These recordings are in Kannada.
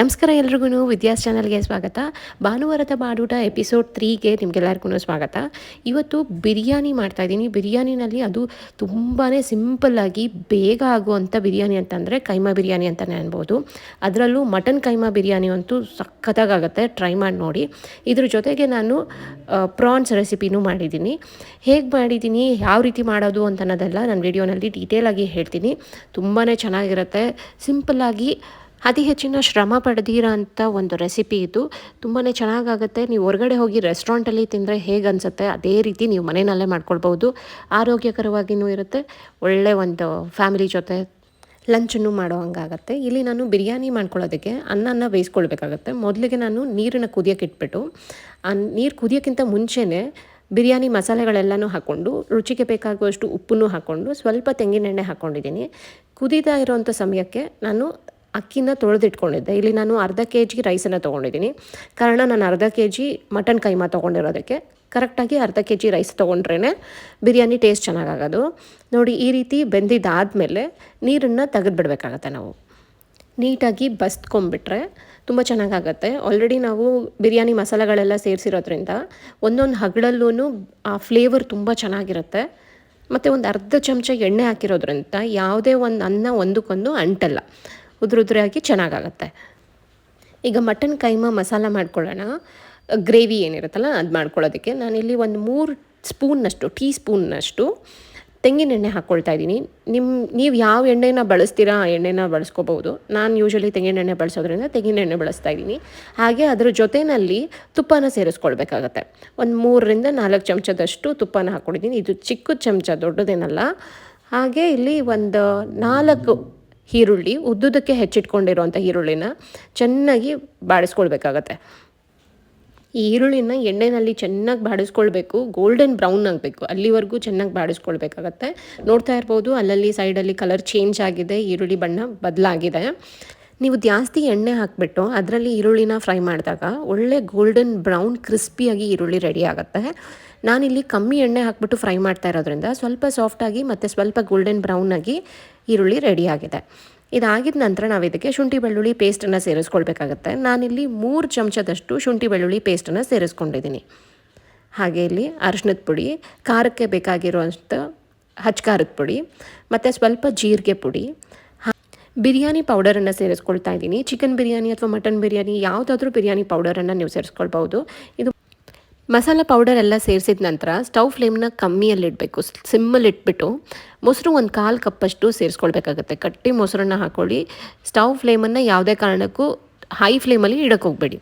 ನಮಸ್ಕಾರ ಎಲ್ರಿಗೂ ವಿದ್ಯಾಸ್ ಚಾನಲ್ಗೆ ಸ್ವಾಗತ. ಭಾನುವಾರದ ಬಾಡೂಟ ಎಪಿಸೋಡ್ ತ್ರೀಗೆ ನಿಮಗೆಲ್ಲರಿಗೂ ಸ್ವಾಗತ. ಇವತ್ತು ಬಿರಿಯಾನಿ ಮಾಡ್ತಾ ಇದ್ದೀನಿ. ಬಿರಿಯಾನಿನಲ್ಲಿ ಅದು ತುಂಬಾ ಸಿಂಪಲ್ಲಾಗಿ ಬೇಗ ಆಗುವಂಥ ಬಿರಿಯಾನಿ ಅಂತಂದರೆ ಕೈಮಾ ಬಿರಿಯಾನಿ ಅಂತಲೇ ಅನ್ಬೋದು. ಅದರಲ್ಲೂ ಮಟನ್ ಕೈಮಾ ಬಿರಿಯಾನಿ ಅಂತೂ ಸಖತ್ತಾಗುತ್ತೆ ಟ್ರೈ ಮಾಡಿ ನೋಡಿ. ಇದ್ರ ಜೊತೆಗೆ ನಾನು ಪ್ರಾನ್ಸ್ ರೆಸಿಪಿನೂ ಮಾಡಿದ್ದೀನಿ. ಹೇಗೆ ಮಾಡಿದ್ದೀನಿ, ಯಾವ ರೀತಿ ಮಾಡೋದು ಅಂತ ಅನ್ನೋದೆಲ್ಲ ನಾನು ವಿಡಿಯೋನಲ್ಲಿ ಡೀಟೇಲಾಗಿ ಹೇಳ್ತೀನಿ. ತುಂಬಾ ಚೆನ್ನಾಗಿರುತ್ತೆ. ಸಿಂಪಲ್ಲಾಗಿ ಅತಿ ಹೆಚ್ಚಿನ ಶ್ರಮ ಪಡೆದಿರೋ ಅಂಥ ಒಂದು ರೆಸಿಪಿ ಇದು. ತುಂಬಾ ಚೆನ್ನಾಗಾಗುತ್ತೆ. ನೀವು ಹೊರಗಡೆ ಹೋಗಿ ರೆಸ್ಟೋರೆಂಟಲ್ಲಿ ತಿಂದರೆ ಹೇಗೆ ಅನಿಸುತ್ತೆ ಅದೇ ರೀತಿ ನೀವು ಮನೆಯಲ್ಲೇ ಮಾಡ್ಕೊಳ್ಬೋದು ಆರೋಗ್ಯಕರವಾಗಿಯೂ ಇರುತ್ತೆ. ಒಳ್ಳೆ ಒಂದು ಫ್ಯಾಮಿಲಿ ಜೊತೆ ಲಂಚನ್ನು ಮಾಡೋ ಹಂಗಾಗತ್ತೆ. ಇಲ್ಲಿ ನಾನು ಬಿರಿಯಾನಿ ಮಾಡ್ಕೊಳ್ಳೋದಕ್ಕೆ ಅನ್ನನ ಬೇಯಿಸ್ಕೊಳ್ಬೇಕಾಗತ್ತೆ. ಮೊದಲಿಗೆ ನಾನು ನೀರನ್ನು ಕುದಿಯೋಕೆ ಇಟ್ಬಿಟ್ಟು ನೀರು ಕುದಿಯೋಕ್ಕಿಂತ ಮುಂಚೆನೇ ಬಿರಿಯಾನಿ ಮಸಾಲೆಗಳೆಲ್ಲನೂ ಹಾಕ್ಕೊಂಡು, ರುಚಿಗೆ ಬೇಕಾಗುವಷ್ಟು ಉಪ್ಪನ್ನು ಹಾಕ್ಕೊಂಡು, ಸ್ವಲ್ಪ ತೆಂಗಿನೆಣ್ಣೆ ಹಾಕ್ಕೊಂಡಿದ್ದೀನಿ. ಕುದೀತಾ ಇರೋವಂಥ ಸಮಯಕ್ಕೆ ನಾನು ಅಕ್ಕಿನ ತೊಳೆದಿಟ್ಕೊಂಡಿದ್ದೆ. ಇಲ್ಲಿ ನಾನು ಅರ್ಧ ಕೆ ಜಿ ರೈಸನ್ನು ತೊಗೊಂಡಿದ್ದೀನಿ. ಕಾರಣ ನಾನು ಅರ್ಧ ಕೆ ಜಿ ಮಟನ್ ಕೈಮಾ ತೊಗೊಂಡಿರೋದಕ್ಕೆ. ಕರೆಕ್ಟಾಗಿ ಅರ್ಧ ಕೆ ಜಿ ರೈಸ್ ತೊಗೊಂಡ್ರೇ ಬಿರಿಯಾನಿ ಟೇಸ್ಟ್ ಚೆನ್ನಾಗಾಗೋದು. ನೋಡಿ, ಈ ರೀತಿ ಬೆಂದಿದ್ದಾದಮೇಲೆ ನೀರನ್ನು ತೆಗೆದುಬಿಡ್ಬೇಕಾಗತ್ತೆ ನಾವು. ನೀಟಾಗಿ ಬಸ್ಕೊಂಬಿಟ್ರೆ ತುಂಬ ಚೆನ್ನಾಗಾಗತ್ತೆ. ಆಲ್ರೆಡಿ ನಾವು ಬಿರಿಯಾನಿ ಮಸಾಲೆಗಳೆಲ್ಲ ಸೇರಿಸಿರೋದ್ರಿಂದ ಒಂದೊಂದು ಹಗಳಲ್ಲೂ ಆ ಫ್ಲೇವರ್ ತುಂಬ ಚೆನ್ನಾಗಿರುತ್ತೆ. ಮತ್ತು ಒಂದು ಅರ್ಧ ಚಮಚ ಎಣ್ಣೆ ಹಾಕಿರೋದ್ರಿಂದ ಯಾವುದೇ ಒಂದು ಅನ್ನ ಒಂದಕ್ಕೊಂದು ಅಂಟಲ್ಲ. ಉದುರು ಉದುರಾಗಿ ಚೆನ್ನಾಗಾಗತ್ತೆ. ಈಗ ಮಟನ್ ಕೈಮಾ ಮಸಾಲ ಮಾಡ್ಕೊಳ್ಳೋಣ. ಗ್ರೇವಿ ಏನಿರುತ್ತಲ್ಲ ಅದು ಮಾಡ್ಕೊಳ್ಳೋದಕ್ಕೆ. ನಾನಿಲ್ಲಿ ಒಂದು ಮೂರು ಸ್ಪೂನ್ನಷ್ಟು ಟೀ ಸ್ಪೂನ್ನಷ್ಟು ತೆಂಗಿನೆಣ್ಣೆ ಹಾಕ್ಕೊಳ್ತಾ ಇದ್ದೀನಿ. ನಿಮ್ಮ ನೀವು ಯಾವ ಎಣ್ಣೆನ ಬಳಸ್ತೀರಾ ಆ ಎಣ್ಣೆನ ಬಳಸ್ಕೋಬೋದು ನಾನು ಯೂಶ್ವಲಿ ತೆಂಗಿನೆಣ್ಣೆ ಬಳಸೋದ್ರಿಂದ ತೆಂಗಿನ ಎಣ್ಣೆ ಬಳಸ್ತಾ ಇದ್ದೀನಿ. ಹಾಗೆ ಅದರ ಜೊತೆಯಲ್ಲಿ ತುಪ್ಪನ ಸೇರಿಸ್ಕೊಳ್ಬೇಕಾಗತ್ತೆ. ಒಂದು ಮೂರರಿಂದ ನಾಲ್ಕು ಚಮಚದಷ್ಟು ತುಪ್ಪನ ಹಾಕ್ಕೊಂಡಿದ್ದೀನಿ. ಇದು ಚಿಕ್ಕ ಚಮಚ, ದೊಡ್ಡದೇನಲ್ಲ. ಹಾಗೆ ಇಲ್ಲಿ ಒಂದು ನಾಲ್ಕು ಈರುಳ್ಳಿ ಉದ್ದುದಕ್ಕೆ ಹೆಚ್ಚಿಟ್ಕೊಂಡಿರೋಂಥ ಈರುಳ್ಳಿನ ಚೆನ್ನಾಗಿ ಬಾಡಿಸ್ಕೊಳ್ಬೇಕಾಗತ್ತೆ. ಈ ಈರುಳ್ಳಿನ ಎಣ್ಣೆಯಲ್ಲಿ ಚೆನ್ನಾಗಿ ಬಾಡಿಸ್ಕೊಳ್ಬೇಕು ಗೋಲ್ಡನ್ ಬ್ರೌನ್ ಆಗಬೇಕು. ಅಲ್ಲಿವರೆಗೂ ಚೆನ್ನಾಗಿ ಬಾಡಿಸ್ಕೊಳ್ಬೇಕಾಗತ್ತೆ. ನೋಡ್ತಾ ಇರ್ಬೋದು, ಅಲ್ಲಲ್ಲಿ ಸೈಡಲ್ಲಿ ಕಲರ್ ಚೇಂಜ್ ಆಗಿದೆ, ಈರುಳ್ಳಿ ಬಣ್ಣ ಬದಲಾಗಿದೆ. ನೀವು ಜಾಸ್ತಿ ಎಣ್ಣೆ ಹಾಕಿಬಿಟ್ಟು ಅದರಲ್ಲಿ ಈರುಳ್ಳಿನ ಫ್ರೈ ಮಾಡಿದಾಗ ಒಳ್ಳೆ ಗೋಲ್ಡನ್ ಬ್ರೌನ್ ಕ್ರಿಸ್ಪಿಯಾಗಿ ಈರುಳ್ಳಿ ರೆಡಿ ಆಗುತ್ತೆ. ನಾನಿಲ್ಲಿ ಕಮ್ಮಿ ಎಣ್ಣೆ ಹಾಕ್ಬಿಟ್ಟು ಫ್ರೈ ಮಾಡ್ತಾ ಇರೋದ್ರಿಂದ ಸ್ವಲ್ಪ ಸಾಫ್ಟಾಗಿ ಮತ್ತು ಸ್ವಲ್ಪ ಗೋಲ್ಡನ್ ಬ್ರೌನ್ ಆಗಿ ಈರುಳ್ಳಿ ರೆಡಿ ಆಗಿದೆ. ಇದಾಗಿದ ನಂತರ ನಾವು ಇದಕ್ಕೆ ಶುಂಠಿ ಬೆಳ್ಳುಳ್ಳಿ ಪೇಸ್ಟನ್ನು ಸೇರಿಸ್ಕೊಳ್ಬೇಕಾಗತ್ತೆ. ನಾನಿಲ್ಲಿ ಮೂರು ಚಮಚದಷ್ಟು ಶುಂಠಿ ಬೆಳ್ಳುಳ್ಳಿ ಪೇಸ್ಟನ್ನು ಸೇರಿಸ್ಕೊಂಡಿದ್ದೀನಿ. ಹಾಗೆ ಇಲ್ಲಿ ಅರಿಶಿನದ ಪುಡಿ, ಖಾರಕ್ಕೆ ಬೇಕಾಗಿರುವಂಥ ಹಚ್ಕಾರದ ಪುಡಿ, ಮತ್ತು ಸ್ವಲ್ಪ ಜೀರಿಗೆ ಪುಡಿ ಬಿರಿಯಾನಿ ಪೌಡರನ್ನು ಸೇರಿಸ್ಕೊಳ್ತಾ ಇದ್ದೀನಿ. ಚಿಕನ್ ಬಿರಿಯಾನಿ ಅಥವಾ ಮಟನ್ ಬಿರಿಯಾನಿ, ಯಾವುದಾದ್ರೂ ಬಿರಿಯಾನಿ ಪೌಡರನ್ನು ನೀವು ಸೇರಿಸ್ಕೊಳ್ಬೋದು ಇದು ಮಸಾಲ ಪೌಡರ್ ಎಲ್ಲ ಸೇರಿಸಿದ ನಂತರ ಸ್ಟವ್ ಫ್ಲೇಮ್ನ ಕಮ್ಮಿಯಲ್ಲಿಡಬೇಕು. ಸಿಮ್ಮಲ್ಲಿ ಇಟ್ಬಿಟ್ಟು ಮೊಸರು ಒಂದು ಕಾಲು ಕಪ್ಪಷ್ಟು ಸೇರಿಸ್ಕೊಳ್ಬೇಕಾಗತ್ತೆ. ಕಟ್ಟಿ ಮೊಸರನ್ನ ಹಾಕ್ಕೊಳ್ಳಿ ಸ್ಟವ್ ಫ್ಲೇಮನ್ನು ಯಾವುದೇ ಕಾರಣಕ್ಕೂ ಹೈ ಫ್ಲೇಮಲ್ಲಿ ಇಡಕ್ಕೆ ಹೋಗಬೇಡಿ.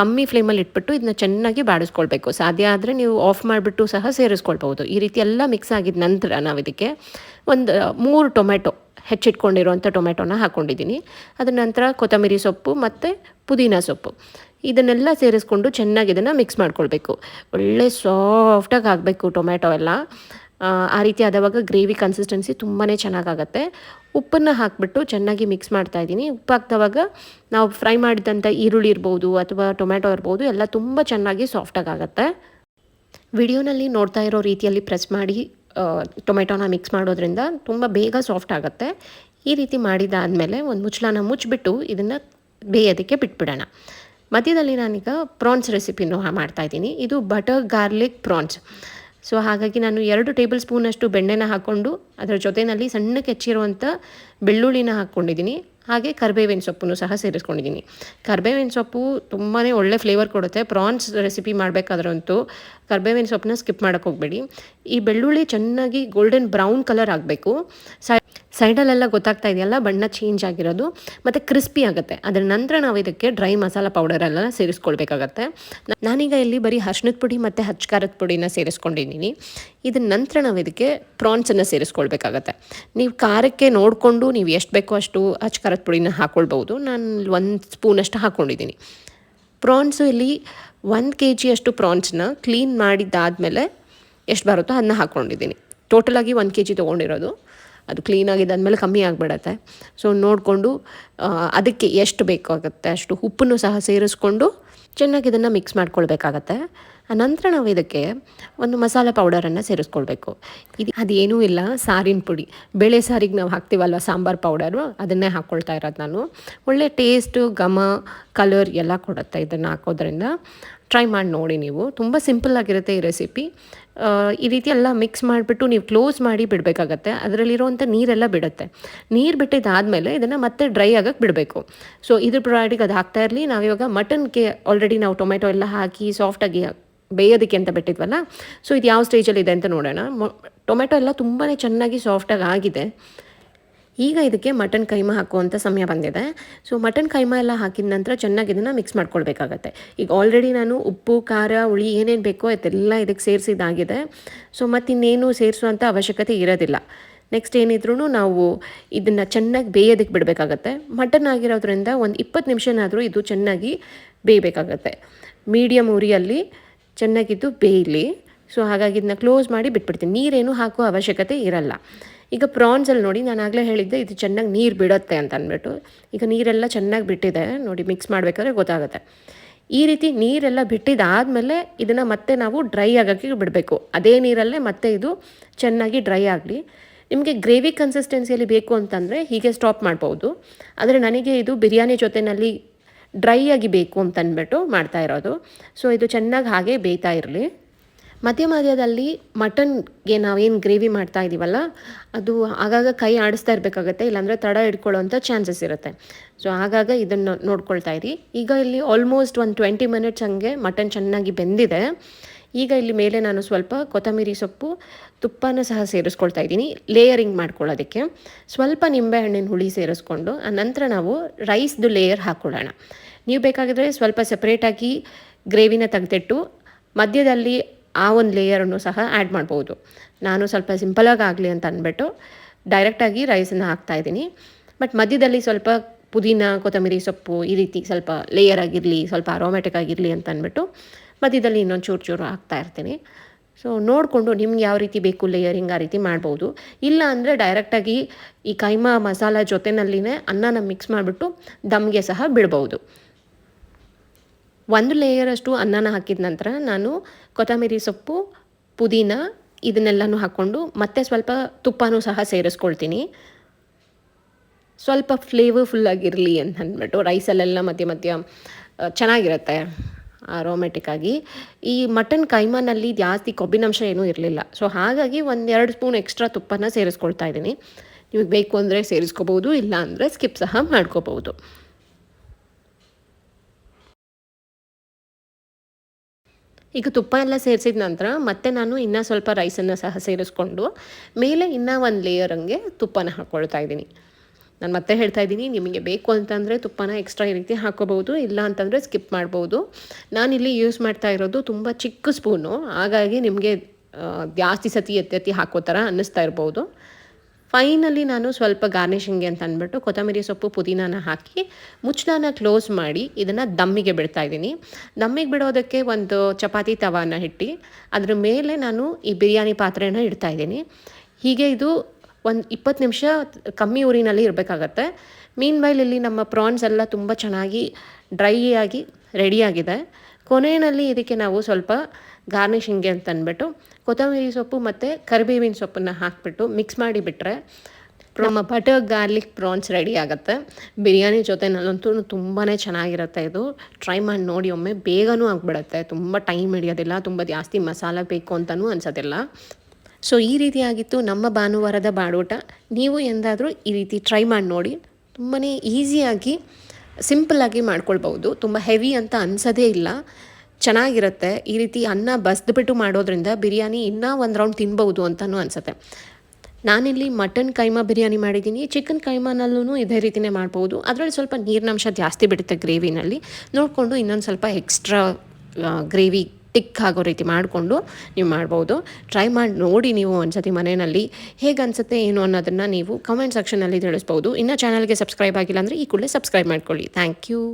ಕಮ್ಮಿ ಫ್ಲೇಮಲ್ಲಿ ಇಟ್ಬಿಟ್ಟು ಇದನ್ನ ಚೆನ್ನಾಗಿ ಬಾಡಿಸ್ಕೊಳ್ಬೇಕು. ಸಾಧ್ಯ ಆದರೆ ನೀವು ಆಫ್ ಮಾಡಿಬಿಟ್ಟು ಸಹ ಸೇರಿಸ್ಕೊಳ್ಬಹುದು. ಈ ರೀತಿ ಎಲ್ಲ ಮಿಕ್ಸ್ ಆಗಿದ ನಂತರ ನಾವು ಇದಕ್ಕೆ ಒಂದು ಮೂರು ಟೊಮೆಟೊ ಹೆಚ್ಚಿಟ್ಕೊಂಡಿರುವಂಥ ಟೊಮೆಟೊನ ಹಾಕ್ಕೊಂಡಿದ್ದೀನಿ ಅದರ ನಂತರ ಕೊತ್ತಂಬರಿ ಸೊಪ್ಪು ಮತ್ತು ಪುದೀನ ಸೊಪ್ಪು. ಇದನ್ನೆಲ್ಲ ಸೇರಿಸ್ಕೊಂಡು ಚೆನ್ನಾಗಿ ಇದನ್ನು ಮಿಕ್ಸ್ ಮಾಡ್ಕೊಳ್ಬೇಕು. ಒಳ್ಳೆ ಸಾಫ್ಟಾಗಿ ಆಗಬೇಕು ಟೊಮೆಟೊ ಎಲ್ಲ. ಆ ರೀತಿ ಆದವಾಗ ಗ್ರೇವಿ ಕನ್ಸಿಸ್ಟೆನ್ಸಿ ತುಂಬಾ ಚೆನ್ನಾಗಾಗತ್ತೆ. ಉಪ್ಪನ್ನು ಹಾಕಿಬಿಟ್ಟು ಚೆನ್ನಾಗಿ ಮಿಕ್ಸ್ ಮಾಡ್ತಾ ಇದ್ದೀನಿ. ಉಪ್ಪು ಹಾಕ್ದವಾಗ ನಾವು ಫ್ರೈ ಮಾಡಿದಂಥ ಈರುಳ್ಳಿ ಇರ್ಬೋದು ಅಥವಾ ಟೊಮೆಟೊ ಇರ್ಬೋದು ಎಲ್ಲ ತುಂಬ ಚೆನ್ನಾಗಿ ಸಾಫ್ಟಾಗಿ ಆಗುತ್ತೆ. ವಿಡಿಯೋನಲ್ಲಿ ನೋಡ್ತಾ ಇರೋ ರೀತಿಯಲ್ಲಿ ಪ್ರೆಸ್ ಮಾಡಿ ಟೊಮೆಟೊನ ಮಿಕ್ಸ್ ಮಾಡೋದ್ರಿಂದ ತುಂಬ ಬೇಗ ಸಾಫ್ಟ್ ಆಗುತ್ತೆ. ಈ ರೀತಿ ಮಾಡಿದಾದಮೇಲೆ ಒಂದು ಮುಚ್ಚಳನ ಮುಚ್ಚಿಬಿಟ್ಟು ಇದನ್ನು ಬೇಯೋದಕ್ಕೆ ಬಿಟ್ಬಿಡೋಣ. ಮಧ್ಯದಲ್ಲಿ ನಾನೀಗ ಪ್ರಾನ್ಸ್ ರೆಸಿಪಿನೂ ಮಾಡ್ತಾಯಿದ್ದೀನಿ ಇದು ಬಟರ್ ಗಾರ್ಲಿಕ್ ಪ್ರಾನ್ಸ್ ಸೊ ಹಾಗಾಗಿ ನಾನು ಎರಡು ಟೇಬಲ್ ಸ್ಪೂನಷ್ಟು ಬೆಣ್ಣೆನ ಹಾಕ್ಕೊಂಡು ಅದರ ಜೊತೆಯಲ್ಲಿ ಸಣ್ಣಕ್ಕೆ ಹೆಚ್ಚಿರುವಂಥ ಬೆಳ್ಳುಳ್ಳಿನ ಹಾಕ್ಕೊಂಡಿದ್ದೀನಿ. ಹಾಗೆ ಕರ್ಬೇವಿನ ಸೊಪ್ಪನ್ನು ಸಹ ಸೇರಿಸ್ಕೊಂಡಿದ್ದೀನಿ. ಕರ್ಬೇವಿನ ಸೊಪ್ಪು ತುಂಬಾ ಒಳ್ಳೆ ಫ್ಲೇವರ್ ಕೊಡುತ್ತೆ. ಪ್ರಾನ್ಸ್ ರೆಸಿಪಿ ಮಾಡಬೇಕಾದ್ರಂತೂ ಕರ್ಬೇವಿನ ಸೊಪ್ಪನ್ನ ಸ್ಕಿಪ್ ಮಾಡೋಕ್ಕೆ ಹೋಗಬೇಡಿ. ಈ ಬೆಳ್ಳುಳ್ಳಿ ಚೆನ್ನಾಗಿ ಗೋಲ್ಡನ್ ಬ್ರೌನ್ ಕಲರ್ ಆಗಬೇಕು. ಸೈ ಸೈಡಲ್ಲೆಲ್ಲ ಗೊತ್ತಾಗ್ತಾ ಇದೆಯಲ್ಲ, ಬಣ್ಣ ಚೇಂಜ್ ಆಗಿರೋದು, ಮತ್ತು ಕ್ರಿಸ್ಪಿ ಆಗುತ್ತೆ. ಅದರ ನಂತರ ನಾವು ಇದಕ್ಕೆ ಡ್ರೈ ಮಸಾಲ ಪೌಡರೆಲ್ಲ ಸೇರಿಸ್ಕೊಳ್ಬೇಕಾಗತ್ತೆ. ನಾನೀಗ ಇಲ್ಲಿ ಬರೀ ಅರ್ಶಿನದ ಪುಡಿ ಮತ್ತು ಹಚ್ಕಾರದ ಪುಡಿನ ಸೇರಿಸ್ಕೊಂಡಿದ್ದೀನಿ. ಇದರ ನಂತರ ನಾವು ಇದಕ್ಕೆ ಪ್ರಾನ್ಸನ್ನು ಸೇರಿಸ್ಕೊಳ್ಬೇಕಾಗತ್ತೆ. ನೀವು ಖಾರಕ್ಕೆ ನೋಡಿಕೊಂಡು ನೀವು ಎಷ್ಟು ಬೇಕೋ ಅಷ್ಟು ಹಚ್ಕಾರದ ಪುಡಿನ ಹಾಕ್ಕೊಳ್ಬೋದು ನಾನು ಒಂದು ಸ್ಪೂನಷ್ಟು ಹಾಕ್ಕೊಂಡಿದ್ದೀನಿ ಪ್ರಾನ್ಸು ಇಲ್ಲಿ ಒಂದು ಕೆ ಜಿಯಷ್ಟು ಪ್ರಾನ್ಸ್ನ ಕ್ಲೀನ್ ಮಾಡಿದ್ದಾದಮೇಲೆ ಎಷ್ಟು ಬರುತ್ತೋ ಅದನ್ನ ಹಾಕ್ಕೊಂಡಿದ್ದೀನಿ ಟೋಟಲಾಗಿ ಒಂದು ಕೆ ಜಿ ತೊಗೊಂಡಿರೋದು. ಅದು ಕ್ಲೀನಾಗಿದ್ದಾದಮೇಲೆ ಕಮ್ಮಿ ಆಗಿಬಿಡತ್ತೆ. ಸೊ ನೋಡಿಕೊಂಡು ಅದಕ್ಕೆ ಎಷ್ಟು ಬೇಕಾಗುತ್ತೆ ಅಷ್ಟು ಉಪ್ಪನ್ನು ಸಹ ಸೇರಿಸ್ಕೊಂಡು ಚೆನ್ನಾಗಿ ಇದನ್ನು ಮಿಕ್ಸ್ ಮಾಡ್ಕೊಳ್ಬೇಕಾಗತ್ತೆ. ನಂತರ ನಾವು ಇದಕ್ಕೆ ಒಂದು ಮಸಾಲೆ ಪೌಡರನ್ನು ಸೇರಿಸ್ಕೊಳ್ಬೇಕು. ಇದು ಅದೇನೂ ಇಲ್ಲ, ಸಾರಿನ ಪುಡಿ. ಬೇಳೆ ಸಾರಿಗೆ ನಾವು ಹಾಕ್ತೀವಲ್ವ ಸಾಂಬಾರು ಪೌಡರು ಅದನ್ನೇ ಹಾಕ್ಕೊಳ್ತಾ ಇರೋದು ನಾನು. ಒಳ್ಳೆ ಟೇಸ್ಟು ಘಮ ಕಲರ್ ಎಲ್ಲ ಕೊಡುತ್ತೆ ಇದನ್ನು ಹಾಕೋದ್ರಿಂದ. ಟ್ರೈ ಮಾಡಿ ನೋಡಿ ನೀವು. ತುಂಬ ಸಿಂಪಲ್ ಆಗಿರುತ್ತೆ ಈ ರೆಸಿಪಿ ಈ ರೀತಿ ಎಲ್ಲ ಮಿಕ್ಸ್ ಮಾಡಿಬಿಟ್ಟು ನೀವು ಕ್ಲೋಸ್ ಮಾಡಿ ಬಿಡಬೇಕಾಗತ್ತೆ. ಅದರಲ್ಲಿರುವಂಥ ನೀರೆಲ್ಲ ಬಿಡುತ್ತೆ. ನೀರು ಬಿಟ್ಟಿದ್ದಾದಮೇಲೆ ಇದನ್ನು ಮತ್ತೆ ಡ್ರೈ ಆಗಕ್ಕೆ ಬಿಡಬೇಕು. ಸೊ ಇದ್ರ ಪ್ರೊಡಕ್ಟಿಗೆ ಅದು ಹಾಕ್ತಾ ಇರಲಿ. ನಾವಿವಾಗ ಮಟನ್ಗೆ ಆಲ್ರೆಡಿ ನಾವು ಟೊಮೆಟೊ ಎಲ್ಲ ಹಾಕಿ ಸಾಫ್ಟಾಗಿ ಬೇಯೋದಕ್ಕೆ ಅಂತ ಬಿಟ್ಟಿದ್ವಲ್ಲ? ಸೊ ಇದು ಯಾವ ಸ್ಟೇಜಲ್ಲಿ ಇದೆ ಅಂತ ನೋಡೋಣ. ಟೊಮೆಟೊ ಎಲ್ಲ ತುಂಬಾ ಚೆನ್ನಾಗಿ ಸಾಫ್ಟಾಗಿ ಆಗಿದೆ. ಈಗ ಇದಕ್ಕೆ ಮಟನ್ ಕೈಮಾ ಹಾಕುವಂಥ ಸಮಯ ಬಂದಿದೆ. ಸೊ ಮಟನ್ ಕೈಮಾ ಎಲ್ಲ ಹಾಕಿದ ನಂತರ ಚೆನ್ನಾಗಿ ಇದನ್ನು ಮಿಕ್ಸ್ ಮಾಡ್ಕೊಳ್ಬೇಕಾಗತ್ತೆ. ಈಗ ಆಲ್ರೆಡಿ ನಾನು ಉಪ್ಪು, ಖಾರ, ಹುಳಿ ಏನೇನು ಬೇಕೋ ಅದೆಲ್ಲ ಇದಕ್ಕೆ ಸೇರಿಸಿದ್ದಾಗಿದೆ ಸೊ ಮತ್ತಿನ್ನೇನು ಸೇರಿಸುವಂಥ ಅವಶ್ಯಕತೆ ಇರೋದಿಲ್ಲ. ನೆಕ್ಸ್ಟ್ ಏನಿದ್ರೂ ನಾವು ಇದನ್ನು ಚೆನ್ನಾಗಿ ಬೇಯೋದಕ್ಕೆ ಬಿಡಬೇಕಾಗತ್ತೆ. ಮಟನ್ ಆಗಿರೋದ್ರಿಂದ ಒಂದು ಇಪ್ಪತ್ತು ನಿಮಿಷನಾದರೂ ಇದು ಚೆನ್ನಾಗಿ ಬೇಯಬೇಕಾಗತ್ತೆ. ಮೀಡಿಯಮ್ ಉರಿಯಲ್ಲಿ ಚೆನ್ನಾಗಿದ್ದು ಬೇಯಲಿ. ಸೊ ಹಾಗಾಗಿ ಇದನ್ನ ಕ್ಲೋಸ್ ಮಾಡಿ ಬಿಟ್ಬಿಡ್ತೀನಿ. ನೀರೇನು ಹಾಕೋ ಅವಶ್ಯಕತೆ ಇರಲ್ಲ. ಈಗ ಪ್ರಾನ್ಸಲ್ಲಿ ನೋಡಿ ನಾನು ಆಗಲೇ ಹೇಳಿದ್ದೆ, ಇದು ಚೆನ್ನಾಗಿ ನೀರು ಬಿಡುತ್ತೆ ಅಂತ ಅಂದ್ಬಿಟ್ಟು. ಈಗ ನೀರೆಲ್ಲ ಚೆನ್ನಾಗಿ ಬಿಟ್ಟಿದೆ. ನೋಡಿ ಮಿಕ್ಸ್ ಮಾಡಬೇಕಾದ್ರೆ ಗೊತ್ತಾಗುತ್ತೆ. ಈ ರೀತಿ ನೀರೆಲ್ಲ ಬಿಟ್ಟಿದ್ದಾದಮೇಲೆ ಇದನ್ನು ಮತ್ತೆ ನಾವು ಡ್ರೈ ಆಗೋಕ್ಕೆ ಬಿಡಬೇಕು. ಅದೇ ನೀರಲ್ಲೇ ಮತ್ತೆ ಇದು ಚೆನ್ನಾಗಿ ಡ್ರೈ ಆಗಲಿ. ನಿಮಗೆ ಗ್ರೇವಿ ಕನ್ಸಿಸ್ಟೆನ್ಸಿಯಲ್ಲಿ ಬೇಕು ಅಂತಂದರೆ ಹೀಗೆ ಸ್ಟಾಪ್ ಮಾಡ್ಬೋದು. ಆದರೆ ನನಗೆ ಇದು ಬಿರಿಯಾನಿ ಜೊತೆಯಲ್ಲಿ ಡ್ರೈ ಆಗಿ ಬೇಕು ಅಂತ ಅಂದ್ಬಿಟ್ಟು ಮಾಡ್ತಾ ಇರೋದು. ಸೊ ಇದು ಚೆನ್ನಾಗಿ ಹಾಗೆ ಬೇಯ್ತಾ ಇರಲಿ. ಮಧ್ಯ ಮಧ್ಯದಲ್ಲಿ ಮಟನ್ಗೆ ನಾವೇನು ಗ್ರೇವಿ ಮಾಡ್ತಾ ಇದ್ದೀವಲ್ಲ ಅದು ಆಗಾಗ ಕೈ ಆಡಿಸ್ತಾ ಇರಬೇಕಾಗತ್ತೆ, ಇಲ್ಲಾಂದರೆ ತಡ ಇಟ್ಕೊಳ್ಳೋವಂಥ ಚಾನ್ಸಸ್ ಇರುತ್ತೆ. ಸೊ ಆಗಾಗ ಇದನ್ನು ನೋಡ್ಕೊಳ್ತಾ ಇರಿ. ಈಗ ಇಲ್ಲಿ ಆಲ್ಮೋಸ್ಟ್ ಒಂದು ಟ್ವೆಂಟಿ ಮಿನಿಟ್ಸ್ ಹಂಗೆ ಮಟನ್ ಚೆನ್ನಾಗಿ ಬೆಂದಿದೆ. ಈಗ ಇಲ್ಲಿ ಮೇಲೆ ನಾನು ಸ್ವಲ್ಪ ಕೊತ್ತಂಬರಿ ಸೊಪ್ಪು, ತುಪ್ಪನ ಸಹ ಸೇರಿಸ್ಕೊಳ್ತಾ ಇದ್ದೀನಿ. ಲೇಯರಿಂಗ್ ಮಾಡ್ಕೊಳ್ಳೋದಕ್ಕೆ. ಸ್ವಲ್ಪ ನಿಂಬೆಹಣ್ಣಿನ ಹುಳಿ ಸೇರಿಸ್ಕೊಂಡು, ಆ ನಂತರ ನಾವು ರೈಸ್ದು ಲೇಯರ್ ಹಾಕ್ಕೊಳ್ಳೋಣ ನೀವು ಬೇಕಾಗಿದ್ರೆ ಸ್ವಲ್ಪ ಸಪ್ರೇಟಾಗಿ ಗ್ರೇವಿನ ತೆಗೆದಿಟ್ಟು, ಮಧ್ಯದಲ್ಲಿ ಆ ಒಂದು ಲೇಯರನ್ನು ಸಹ ಆ್ಯಡ್ ಮಾಡ್ಬೋದು. ನಾನು ಸ್ವಲ್ಪ ಸಿಂಪಲಾಗಿ ಆಗಲಿ ಅಂತ ಅಂದ್ಬಿಟ್ಟು ಡೈರೆಕ್ಟಾಗಿ ರೈಸನ್ನು ಹಾಕ್ತಾಯಿದ್ದೀನಿ ಬಟ್ ಮಧ್ಯದಲ್ಲಿ ಸ್ವಲ್ಪ ಪುದೀನ, ಕೊತ್ತಂಬರಿ ಸೊಪ್ಪು ಈ ರೀತಿ ಸ್ವಲ್ಪ ಲೇಯರ್ ಆಗಿರಲಿ, ಸ್ವಲ್ಪ ಅರೋಮ್ಯಾಟಿಕ್ ಆಗಿರಲಿ ಅಂತ ಅಂದ್ಬಿಟ್ಟು ಮಧ್ಯದಲ್ಲಿ ಇನ್ನೊಂದು ಚೂರು ಚೂರು ಹಾಕ್ತಾ ಇರ್ತೀನಿ. ಸೊ ನೋಡಿಕೊಂಡು ನಿಮ್ಗೆ ಯಾವ ರೀತಿ ಬೇಕು ಲೇಯರಿಂಗ್ ಆ ರೀತಿ ಮಾಡ್ಬೋದು. ಇಲ್ಲ ಅಂದರೆ ಡೈರೆಕ್ಟಾಗಿ ಈ ಕೈಮಾ ಮಸಾಲ ಜೊತೆನಲ್ಲಿನೇ ಅನ್ನನ ಮಿಕ್ಸ್ ಮಾಡಿಬಿಟ್ಟು ದಮ್ಗೆ ಸಹ ಬಿಡ್ಬೋದು. ಒಂದು ಲೇಯರಷ್ಟು ಅನ್ನನ ಹಾಕಿದ ನಂತರ ನಾನು ಕೊತ್ತಂಬರಿ ಸೊಪ್ಪು, ಪುದೀನ ಇದನ್ನೆಲ್ಲನೂ ಹಾಕ್ಕೊಂಡು ಮತ್ತೆ ಸ್ವಲ್ಪ ತುಪ್ಪನೂ ಸಹ ಸೇರಿಸ್ಕೊಳ್ತೀನಿ. ಸ್ವಲ್ಪ ಫ್ಲೇವರ್ಫುಲ್ಲಾಗಿರಲಿ ಅಂತ ಅಂದ್ಬಿಟ್ಟು ರೈಸಲ್ಲೆಲ್ಲ ಮಧ್ಯ ಮಧ್ಯ ಚೆನ್ನಾಗಿರುತ್ತೆ. ಆರೋಮೆಟಿಕ್ ಆಗಿ. ಈ ಮಟನ್ ಕೈಮಾನಲ್ಲಿ ಜಾಸ್ತಿ ಕೊಬ್ಬಿನಂಶ ಏನೂ ಇರಲಿಲ್ಲ. ಸೊ ಹಾಗಾಗಿ ಒಂದೆರಡು ಸ್ಪೂನ್ ಎಕ್ಸ್ಟ್ರಾ ತುಪ್ಪನ ಸೇರಿಸ್ಕೊಳ್ತಾ ಇದ್ದೀನಿ. ನಿಮಗೆ ಬೇಕು ಅಂದರೆ ಸೇರಿಸ್ಕೋಬೋದು ಇಲ್ಲ ಅಂದರೆ ಸ್ಕಿಪ್ ಸಹ ಮಾಡ್ಕೋಬಹುದು. ಈಗ ತುಪ್ಪ ಎಲ್ಲ ಸೇರಿಸಿದ ನಂತರ ಮತ್ತೆ ನಾನು ಇನ್ನೂ ಸ್ವಲ್ಪ ರೈಸನ್ನು ಸಹ ಸೇರಿಸ್ಕೊಂಡು, ಮೇಲೆ ಇನ್ನೂ ಒಂದು ಲೇಯರ್ ಹಂಗೆ ತುಪ್ಪನ ಹಾಕ್ಕೊಳ್ತಾ ಇದ್ದೀನಿ. ನಾನು ಮತ್ತೆ ಹೇಳ್ತಾ ಇದ್ದೀನಿ, ನಿಮಗೆ ಬೇಕು ಅಂತಂದರೆ ತುಪ್ಪನ ಎಕ್ಸ್ಟ್ರಾ ಈ ರೀತಿ ಹಾಕೋಬಹುದು, ಇಲ್ಲ ಅಂತಂದರೆ ಸ್ಕಿಪ್ ಮಾಡ್ಬೋದು ನಾನಿಲ್ಲಿ ಯೂಸ್ ಮಾಡ್ತಾ ಇರೋದು ತುಂಬ ಚಿಕ್ಕ ಸ್ಪೂನು ಹಾಗಾಗಿ ನಿಮಗೆ ಜಾಸ್ತಿ ಸತಿ ಎತ್ತಿ ಎತ್ತಿ ಹಾಕೋ ಥರ ಅನ್ನಿಸ್ತಾ ಇರ್ಬೋದು. ಫೈನಲಿ ನಾನು ಸ್ವಲ್ಪ ಗಾರ್ನಿಷಿಂಗ್ಗೆ ಅಂತ ಅಂದ್ಬಿಟ್ಟು ಕೊತ್ತಂಬರಿ ಸೊಪ್ಪು ಪುದೀನಾನ ಹಾಕಿ ಮುಚ್ಚಳನ ಕ್ಲೋಸ್ ಮಾಡಿ ಇದನ್ನು ದಮ್ಮಿಗೆ ಬಿಡ್ತಾ ಇದ್ದೀನಿ. ದಮ್ಮಿಗೆ ಬಿಡೋದಕ್ಕೆ ಒಂದು ಚಪಾತಿ ತವಾನ ಇಟ್ಟು ಅದ್ರ ಮೇಲೆ ನಾನು ಈ ಬಿರಿಯಾನಿ ಪಾತ್ರೆನ ಇಡ್ತಾ ಇದ್ದೀನಿ. ಹೀಗೆ ಇದು ಒಂದು ಇಪ್ಪತ್ತು ನಿಮಿಷ ಕಮ್ಮಿ ಊರಿನಲ್ಲಿ ಇರಬೇಕಾಗತ್ತೆ. ಮೀನ್ ಇಲ್ಲಿ ನಮ್ಮ ಪ್ರಾನ್ಸ್ ಎಲ್ಲ ತುಂಬ ಚೆನ್ನಾಗಿ ಡ್ರೈ ಆಗಿ ರೆಡಿಯಾಗಿದೆ ಕೊನೆಯಲ್ಲಿ ಇದಕ್ಕೆ ನಾವು ಸ್ವಲ್ಪ ಗಾರ್ನಿಶಿಂಗ್ಗೆ ಅಂತ ಅಂದ್ಬಿಟ್ಟು ಕೊತ್ತಂಬರಿ ಸೊಪ್ಪು ಮತ್ತು ಕರಿಬೇವಿನ ಸೊಪ್ಪನ್ನು ಹಾಕಿಬಿಟ್ಟು ಮಿಕ್ಸ್ ಮಾಡಿಬಿಟ್ರೆ ನಮ್ಮ ಬಟರ್ ಗಾರ್ಲಿಕ್ ಪ್ರಾನ್ಸ್ ರೆಡಿ ಆಗುತ್ತೆ. ಬಿರಿಯಾನಿ ಜೊತೆನಲ್ಲಂತೂ ತುಂಬಾ ಚೆನ್ನಾಗಿರುತ್ತೆ ಇದು. ಟ್ರೈ ಮಾಡಿ ನೋಡಿ, ಒಮ್ಮೆ ಬೇಗನೂ ಆಗಿಬಿಡುತ್ತೆ. ತುಂಬ ಟೈಮ್ ಹಿಡಿಯೋದಿಲ್ಲ, ತುಂಬ ಜಾಸ್ತಿ ಮಸಾಲೆ ಬೇಕು ಅಂತಲೂ ಅನ್ಸೋದಿಲ್ಲ. ಸೊ ಈ ರೀತಿಯಾಗಿತ್ತು ನಮ್ಮ ಭಾನುವಾರದ ಬಾಡೋಟ. ನೀವು ಎಂದಾದರೂ ಈ ರೀತಿ ಟ್ರೈ ಮಾಡಿ ನೋಡಿ. ತುಂಬಾ ಈಸಿಯಾಗಿ ಸಿಂಪಲ್ಲಾಗಿ ಮಾಡ್ಕೊಳ್ಬೋದು ತುಂಬ ಹೆವಿ ಅಂತ ಅನ್ಸೋದೇ ಇಲ್ಲ. ಚೆನ್ನಾಗಿರುತ್ತೆ. ಈ ರೀತಿ ಅನ್ನ ಬಸ್ದುಬಿಟ್ಟು ಮಾಡೋದ್ರಿಂದ ಬಿರಿಯಾನಿ ಇನ್ನೂ ಒಂದು ರೌಂಡ್ ತಿನ್ಬೋದು ಅಂತಲೂ ಅನಿಸುತ್ತೆ. ನಾನಿಲ್ಲಿ ಮಟನ್ ಕೈಮಾ ಬಿರಿಯಾನಿ ಮಾಡಿದ್ದೀನಿ. ಚಿಕನ್ ಕೈಮಾನಲ್ಲೂ ಇದೇ ರೀತಿಯೇ ಮಾಡ್ಬೋದು ಅದರಲ್ಲಿ ಸ್ವಲ್ಪ ನೀರಿನಂಶ ಜಾಸ್ತಿ ಬಿಡುತ್ತೆ ಗ್ರೇವಿನಲ್ಲಿ. ನೋಡಿಕೊಂಡು ಇನ್ನೊಂದು ಸ್ವಲ್ಪ ಎಕ್ಸ್ಟ್ರಾ ಗ್ರೇವಿ ಟಿಕ್ ಆಗೋ ರೀತಿ ಮಾಡಿಕೊಂಡು ನೀವು ಮಾಡ್ಬೋದು. ಟ್ರೈ ಮಾಡಿ, ನೋಡಿ ನೀವು ಒಂದ್ಸತಿ ಮನೆಯಲ್ಲಿ ಹೇಗೆ ಅನಿಸುತ್ತೆ ಏನು ಅನ್ನೋದನ್ನು ನೀವು ಕಮೆಂಟ್ ಸೆಕ್ಷನಲ್ಲಿ ತಿಳಿಸ್ಬೋದು. ಇನ್ನೂ ಚಾನಲ್ಗೆ ಸಬ್ಸ್ಕ್ರೈಬ್ ಆಗಿಲ್ಲ ಅಂದರೆ ಈ ಕೂಡಲೇ ಸಬ್ಸ್ಕ್ರೈಬ್ ಮಾಡ್ಕೊಳ್ಳಿ. Thank you